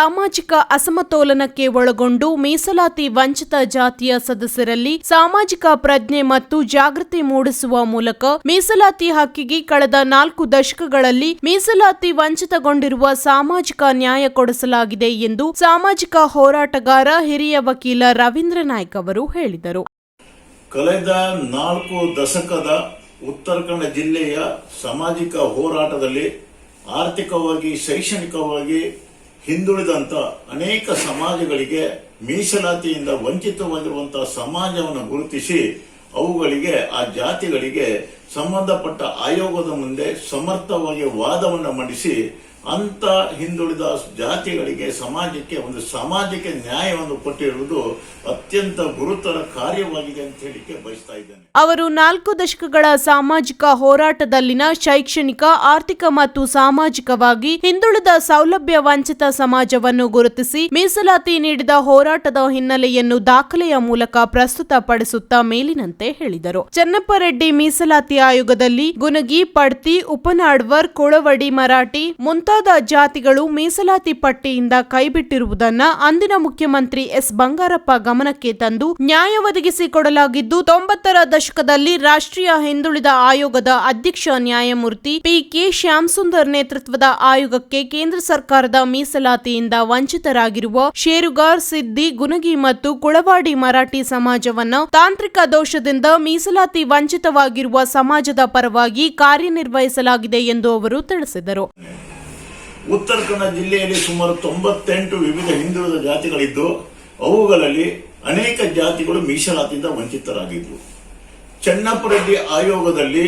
ಸಾಮಾಜಿಕ ಅಸಮತೋಲನಕ್ಕೆ ಒಳಗೊಂಡು ಮೀಸಲಾತಿ ವಂಚಿತ ಜಾತಿಯ ಸದಸ್ಯರಲ್ಲಿ ಸಾಮಾಜಿಕ ಪ್ರಜ್ಞೆ ಮತ್ತು ಜಾಗೃತಿ ಮೂಡಿಸುವ ಮೂಲಕ ಮೀಸಲಾತಿ ಹಕ್ಕಿಗೆ ಕಳೆದ ನಾಲ್ಕು ದಶಕಗಳಲ್ಲಿ ಮೀಸಲಾತಿ ವಂಚಿತಗೊಂಡಿರುವ ಸಾಮಾಜಿಕ ನ್ಯಾಯ ಕೊಡಿಸಲಾಗಿದೆ ಎಂದು ಸಾಮಾಜಿಕ ಹೋರಾಟಗಾರ ಹಿರಿಯ ವಕೀಲ ರವೀಂದ್ರ ನಾಯ್ಕ ಅವರು ಹೇಳಿದರು. ಕಳೆದ ನಾಲ್ಕು ದಶಕದ ಉತ್ತರ ಕನ್ನಡ ಜಿಲ್ಲೆಯ ಸಾಮಾಜಿಕ ಹೋರಾಟದಲ್ಲಿ ಆರ್ಥಿಕವಾಗಿ, ಶೈಕ್ಷಣಿಕವಾಗಿ ಹಿಂದುಳಿದಂತ ಅನೇಕ ಸಮಾಜಗಳಿಗೆ ಮೀಸಲಾತಿಯಿಂದ ವಂಚಿತವಾಗಿರುವಂತಹ ಸಮಾಜವನ್ನು ಗುರುತಿಸಿ ಅವುಗಳಿಗೆ, ಆ ಜಾತಿಗಳಿಗೆ ಸಂಬಂಧಪಟ್ಟ ಆಯೋಗದ ಮುಂದೆ ಸಮರ್ಥವಾಗಿ ವಾದವನ್ನು ಮಂಡಿಸಿ ಅಂತ ಹಿಂದುಳಿದ ಜಾತಿಗಳಿಗೆ ಸಮಾಜಕ್ಕೆ ಒಂದು ಸಾಮಾಜಿಕ ನ್ಯಾಯವನ್ನು ಕೊಟ್ಟಿರುವುದು ಅತ್ಯಂತ ಗುರುತರ ಕಾರ್ಯವಾಗಿದೆ ಅಂತ ಹೇಳಿಕೆ ಬಯಸ್ತಾ ಇದ್ದೇನೆ. ಅವರು ನಾಲ್ಕು ದಶಕಗಳ ಸಾಮಾಜಿಕ ಹೋರಾಟದಲ್ಲಿನ ಶೈಕ್ಷಣಿಕ, ಆರ್ಥಿಕ ಮತ್ತು ಸಾಮಾಜಿಕವಾಗಿ ಹಿಂದುಳಿದ ಸೌಲಭ್ಯ ವಂಚಿತ ಸಮಾಜವನ್ನು ಗುರುತಿಸಿ ಮೀಸಲಾತಿ ನೀಡಿದ ಹೋರಾಟದ ಹಿನ್ನೆಲೆಯನ್ನು ದಾಖಲೆಯ ಮೂಲಕ ಪ್ರಸ್ತುತಪಡಿಸುತ್ತಾ ಮೇಲಿನಂತೆ ಹೇಳಿದರು. ಚನ್ನಪ್ಪರೆಡ್ಡಿ ಮೀಸಲಾತಿ ಆಯೋಗದಲ್ಲಿ ಗುನಗಿ, ಪಡ್ತಿ, ಉಪನಾಡ್ವರ್, ಕೊಳವಡಿ, ಮರಾಠಿ ಮುಂತಾದ ಜಾತಿಗಳು ಮೀಸಲಾತಿ ಪಟ್ಟಿಯಿಂದ ಕೈಬಿಟ್ಟಿರುವುದನ್ನ ಅಂದಿನ ಮುಖ್ಯಮಂತ್ರಿ ಎಸ್ ಬಂಗಾರಪ್ಪ ಗಮನಕ್ಕೆ ತಂದು ನ್ಯಾಯ ಒದಗಿಸಿಕೊಡಲಾಗಿದ್ದು ತೊಂಬತ್ತರ ದಶಕದಲ್ಲಿ ರಾಷ್ಟ್ರೀಯ ಹಿಂದುಳಿದ ಆಯೋಗದ ಅಧ್ಯಕ್ಷ ನ್ಯಾಯಮೂರ್ತಿ ಪಿ ಕೆ ಶ್ಯಾಮಸುಂದರ್ ನೇತೃತ್ವದ ಆಯೋಗಕ್ಕೆ ಕೇಂದ್ರ ಸರ್ಕಾರದ ಮೀಸಲಾತಿಯಿಂದ ವಂಚಿತರಾಗಿರುವ ಶೇರುಗಾರ್ ಸಿದ್ದಿ, ಗುನಗಿ ಮತ್ತು ಕುಳವಾಡಿ ಮರಾಠಿ ಸಮಾಜವನ್ನು ತಾಂತ್ರಿಕ ದೋಷದಿಂದ ಮೀಸಲಾತಿ ವಂಚಿತವಾಗಿರುವ ಸಮಾಜದ ಪರವಾಗಿ ಕಾರ್ಯನಿರ್ವಹಿಸಲಾಗಿದೆ ಎಂದು ಅವರು ತಿಳಿಸಿದರು. ಉತ್ತರ ಕನ್ನಡ ಜಿಲ್ಲೆಯಲ್ಲಿ ಸುಮಾರು ತೊಂಬತ್ತೆಂಟು ವಿವಿಧ ಹಿಂದುಳಿದ ಜಾತಿಗಳಿದ್ದು, ಅವುಗಳಲ್ಲಿ ಅನೇಕ ಜಾತಿಗಳು ಮೀಸಲಾತಿಯಿಂದ ವಂಚಿತರಾಗಿದ್ವು. ಚೆನ್ನಪ್ಪರೆಡ್ಡಿ ಆಯೋಗದಲ್ಲಿ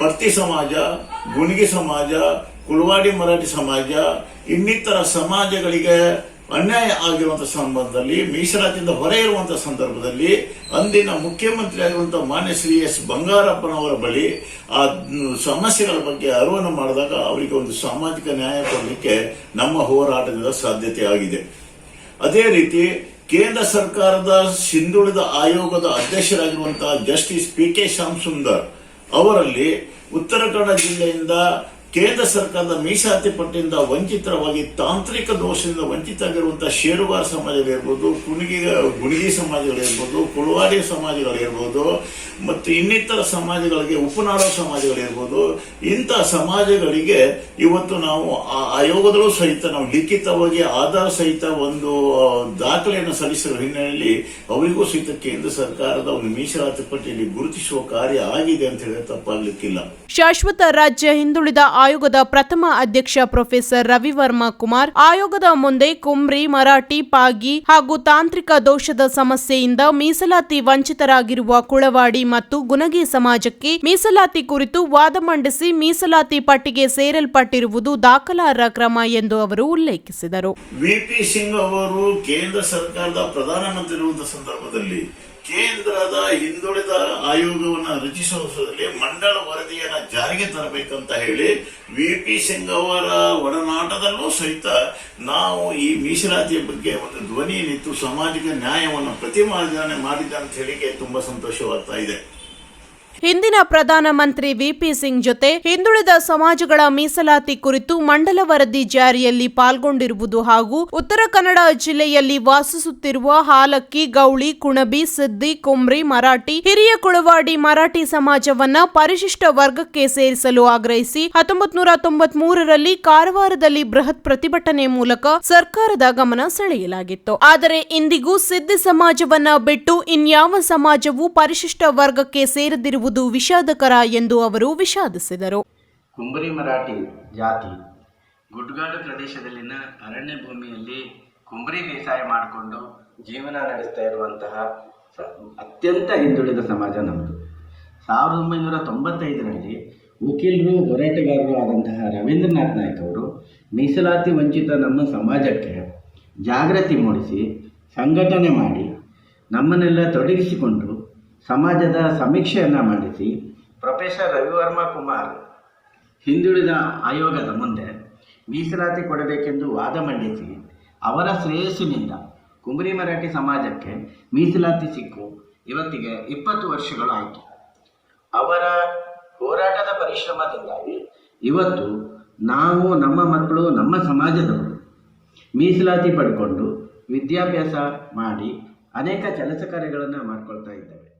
ಪರ್ತಿ ಸಮಾಜ, ಗುಣಿಗಿ ಸಮಾಜ ಕುಳವಾಡಿ ಮರಾಠಿ ಸಮಾಜ, ಇನ್ನಿತರ ಸಮಾಜಗಳಿಗೆ ಅನ್ಯಾಯ ಆಗಿರುವಂತಹ ಸಂದರ್ಭದಲ್ಲಿ, ಮೀಸಲಾತಿಯಿಂದ ಹೊರ ಇರುವಂತಹ ಸಂದರ್ಭದಲ್ಲಿ, ಅಂದಿನ ಮುಖ್ಯಮಂತ್ರಿ ಆಗಿರುವಂತಹ ಮಾನ್ಯ ಶ್ರೀ ಎಸ್ ಬಂಗಾರಪ್ಪನವರ ಬಳಿ ಆ ಸಮಸ್ಯೆಗಳ ಬಗ್ಗೆ ಅರಿವನ್ನು ಮಾಡಿದಾಗ ಅವರಿಗೆ ಒಂದು ಸಾಮಾಜಿಕ ನ್ಯಾಯ ಕೊಡಲಿಕ್ಕೆ ನಮ್ಮ ಹೋರಾಟದಿಂದ ಸಾಧ್ಯತೆ ಆಗಿದೆ. ಅದೇ ರೀತಿ ಕೇಂದ್ರ ಸರ್ಕಾರದ ಹಿಂದುಳಿದ ಆಯೋಗದ ಅಧ್ಯಕ್ಷರಾಗಿರುವಂತಹ ಜಸ್ಟಿಸ್ ಪಿ ಕೆ ಶ್ಯಾಮಸುಂದರ್ ಅವರಲ್ಲಿ ಉತ್ತರ ಕನ್ನಡ ಜಿಲ್ಲೆಯಿಂದ ಕೇಂದ್ರ ಸರ್ಕಾರದ ಮೀಸಲಾತಿ ಪಟ್ಟಿಯಿಂದ ವಂಚಿತರವಾಗಿ ತಾಂತ್ರಿಕ ದೋಷದಿಂದ ವಂಚಿತರಾಗಿರುವಂತಹ ಶೇರುಗಾರ ಸಮಾಜಗಳಿರ್ಬೋದು, ಕುಣಿಗಿ, ಗುಣಿಗಿ ಸಮಾಜಗಳಿರ್ಬೋದು, ಕುಳುವಾಡಿ ಸಮಾಜಗಳಿರ್ಬೋದು, ಮತ್ತು ಇನ್ನಿತರ ಸಮಾಜಗಳಿಗೆ ಉಪನಾಡ ಸಮಾಜಗಳಿರ್ಬೋದು ಇಂತಹ ಸಮಾಜಗಳಿಗೆ ಇವತ್ತು ನಾವು ಆಯೋಗದಲ್ಲೂ ಸಹಿತ ನಾವು ಲಿಖಿತವಾಗಿ ಆಧಾರ ಸಹಿತ ಒಂದು ದಾಖಲೆಯನ್ನು ಸಲ್ಲಿಸಿದ ಹಿನ್ನೆಲೆಯಲ್ಲಿ ಅವರಿಗೂ ಸಹಿತ ಕೇಂದ್ರ ಸರ್ಕಾರದ ಒಂದು ಮೀಸಲಾತಿ ಪಟ್ಟಿಯಲ್ಲಿ ಗುರುತಿಸುವ ಕಾರ್ಯ ಆಗಿದೆ ಅಂತ ಹೇಳಿ ತಪ್ಪಾಗಲಿಕ್ಕಿಲ್ಲ. ಶಾಶ್ವತ ರಾಜ್ಯ ಹಿಂದುಳಿದ ಆಯೋಗದ ಪ್ರಥಮ ಅಧ್ಯಕ್ಷ ಪ್ರೊಫೆಸರ್ ರವಿವರ್ಮ ಕುಮಾರ್, ಆಯೋಗದ ಮುಂದೆ ಕುಮ್ರಿ ಮರಾಠಿ, ಪಾಗಿ ಹಾಗೂ ತಾಂತ್ರಿಕ ದೋಷದ ಸಮಸ್ಯೆಯಿಂದ ಮೀಸಲಾತಿ ವಂಚಿತರಾಗಿರುವ ಕುಳವಾಡಿ ಮತ್ತು ಗುನಗಿ ಸಮಾಜಕ್ಕೆ ಮೀಸಲಾತಿ ಕುರಿತು ವಾದ ಮಂಡಿಸಿ ಮೀಸಲಾತಿ ಪಟ್ಟಿಗೆ ಸೇರಲ್ಪಟ್ಟಿರುವುದು ದಾಖಲಾರ ಕ್ರಮ ಎಂದು ಅವರು ಉಲ್ಲೇಖಿಸಿದರು. ವಿಪಿ ಸಿಂಗ್ ಅವರು ಕೇಂದ್ರ ಸರ್ಕಾರದ ಪ್ರಧಾನಮಂತ್ರಿ ಸಂದರ್ಭದಲ್ಲಿ ಕೇಂದ್ರದ ಹಿಂದುಳಿದ ಆಯೋಗವನ್ನು ರಚಿಸುವುದರಲ್ಲಿ ಮಂಡಳ ವರದಿಯನ್ನು ಜಾರಿಗೆ ತರಬೇಕಂತ ಹೇಳಿ ವಿ ಪಿ ಸಿಂಗ್ ಅವರ ಒಡನಾಟದಲ್ಲೂ ಸಹಿತ ನಾವು ಈ ಮೀಸಲಾತಿಯ ಬಗ್ಗೆ ಒಂದು ಧ್ವನಿ ನಿಂತು ಸಾಮಾಜಿಕ ನ್ಯಾಯವನ್ನು ಪ್ರತಿಮಾರ್ಜನೆ ಮಾಡಿದ ಅಂತ ಹೇಳಿಕೆ ತುಂಬಾ ಸಂತೋಷವಾಗ್ತಾ ಇದೆ. ಹಿಂದಿನ ಪ್ರಧಾನಮಂತ್ರಿ ವಿಪಿ ಸಿಂಗ್ ಜೊತೆ ಹಿಂದುಳಿದ ಸಮಾಜಗಳ ಮೀಸಲಾತಿ ಕುರಿತು ಮಂಡಲ ವರದಿ ಜಾರಿಯಲ್ಲಿ ಪಾಲ್ಗೊಂಡಿರುವುದು ಹಾಗೂ ಉತ್ತರ ಕನ್ನಡ ಜಿಲ್ಲೆಯಲ್ಲಿ ವಾಸಿಸುತ್ತಿರುವ ಹಾಲಕ್ಕಿ, ಗೌಳಿ, ಕುಣಬಿ, ಸಿದ್ದಿ ಕುಮ್ರಿ ಮರಾಠಿ, ಹಿರಿಯ ಕುಳವಾಡಿ ಮರಾಠಿ ಸಮಾಜವನ್ನ ಪರಿಶಿಷ್ಟ ವರ್ಗಕ್ಕೆ ಸೇರಿಸಲು ಆಗ್ರಹಿಸಿ ಹತ್ತೊಂಬತ್ ನೂರ ತೊಂಬತ್ ಮೂರರಲ್ಲಿ ಕಾರವಾರದಲ್ಲಿ ಬೃಹತ್ ಪ್ರತಿಭಟನೆ ಮೂಲಕ ಸರ್ಕಾರದ ಗಮನ ಸೆಳೆಯಲಾಗಿತ್ತು. ಆದರೆ ಇಂದಿಗೂ ಸಿದ್ದಿ ಸಮಾಜವನ್ನ ಬಿಟ್ಟು ಇನ್ಯಾವ ಸಮಾಜವೂ ಪರಿಶಿಷ್ಟ ವರ್ಗಕ್ಕೆ ಸೇರದಿರುವುದು ವಿಷಾದಕರ ಎಂದು ಅವರು ವಿಷಾದಿಸಿದರು. ಕುಂಬರಿ ಮರಾಠಿ ಜಾತಿ. ಗುಡ್ಗಾಡು ಪ್ರದೇಶದಲ್ಲಿನ ಅರಣ್ಯ ಭೂಮಿಯಲ್ಲಿ ಕುಂಬರಿ ಬೇಸಾಯ ಮಾಡಿಕೊಂಡು ಜೀವನ ನಡೆಸ್ತಾ ಇರುವಂತಹ ಅತ್ಯಂತ ಹಿಂದುಳಿದ ಸಮಾಜ ನಮ್ಮದು ಸಾವಿರದ ಒಂಬೈನೂರ ತೊಂಬತ್ತೈದರಲ್ಲಿ ವಕೀಲರು ಹೋರಾಟಗಾರರು ಆದಂತಹ ರವೀಂದ್ರನಾಥ್ ನಾಯ್ಕ ಅವರು ಮೀಸಲಾತಿ ವಂಚಿತ ನಮ್ಮ ಸಮಾಜಕ್ಕೆ ಜಾಗೃತಿ ಮೂಡಿಸಿ ಸಂಘಟನೆ ಮಾಡಿ ನಮ್ಮನ್ನೆಲ್ಲ ತೊಡಗಿಸಿಕೊಂಡು ಸಮಾಜದ ಸಮೀಕ್ಷೆಯನ್ನು ಮಂಡಿಸಿ ಪ್ರೊಫೆಸರ್ ರವಿವರ್ಮ ಕುಮಾರ್ ಹಿಂದುಳಿದ ಆಯೋಗದ ಮುಂದೆ ಮೀಸಲಾತಿ ಕೊಡಬೇಕೆಂದು ವಾದ ಮಂಡಿಸಿ, ಅವರ ಶ್ರೇಯಸ್ಸಿನಿಂದ ಕುಂಬರಿ ಮರಾಠಿ ಸಮಾಜಕ್ಕೆ ಮೀಸಲಾತಿ ಸಿಕ್ಕು. ಇವತ್ತಿಗೆ ಇಪ್ಪತ್ತು ವರ್ಷಗಳು ಆಯಿತು. ಅವರ ಹೋರಾಟದ ಪರಿಶ್ರಮದಿಂದಾಗಿ ಇವತ್ತು ನಾವು ನಮ್ಮ ಮಕ್ಕಳು, ನಮ್ಮ ಸಮಾಜದವರು ಮೀಸಲಾತಿ ಪಡ್ಕೊಂಡು ವಿದ್ಯಾಭ್ಯಾಸ ಮಾಡಿ ಅನೇಕ ಕೆಲಸ ಕಾರ್ಯಗಳನ್ನು ಮಾಡ್ಕೊಳ್ತಾ ಇದ್ದಾವೆ.